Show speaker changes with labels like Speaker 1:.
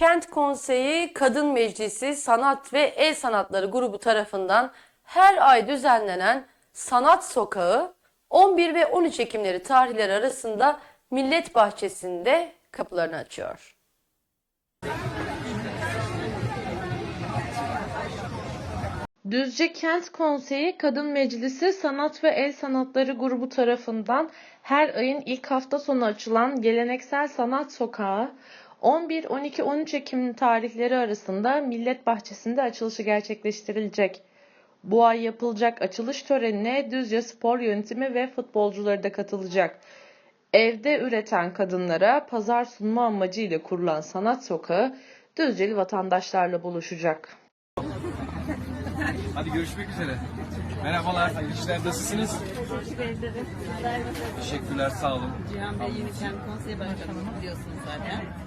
Speaker 1: Kent Konseyi Kadın Meclisi Sanat ve El Sanatları grubu tarafından her ay düzenlenen Sanat Sokağı 11 ve 13 Ekimleri tarihleri arasında Millet Bahçesi'nde kapılarını açıyor.
Speaker 2: Düzce Kent Konseyi Kadın Meclisi Sanat ve El Sanatları grubu tarafından her ayın ilk hafta sonu açılan geleneksel sanat sokağı 11, 12, 13 Ekim tarihleri arasında Millet Bahçesi'nde açılışı gerçekleştirilecek. Bu ay yapılacak açılış törenine Düzce Spor Yönetimi ve futbolcuları da katılacak. Evde üreten kadınlara pazar sunma amacıyla kurulan sanat sokağı Düzceli vatandaşlarla buluşacak.
Speaker 3: Hadi görüşmek üzere. Merhabalar, işler. Nasılsınız? Teşekkürler, sağ olun.
Speaker 4: Cihan Bey yeni kent konseyi başkanımız biliyorsunuz zaten.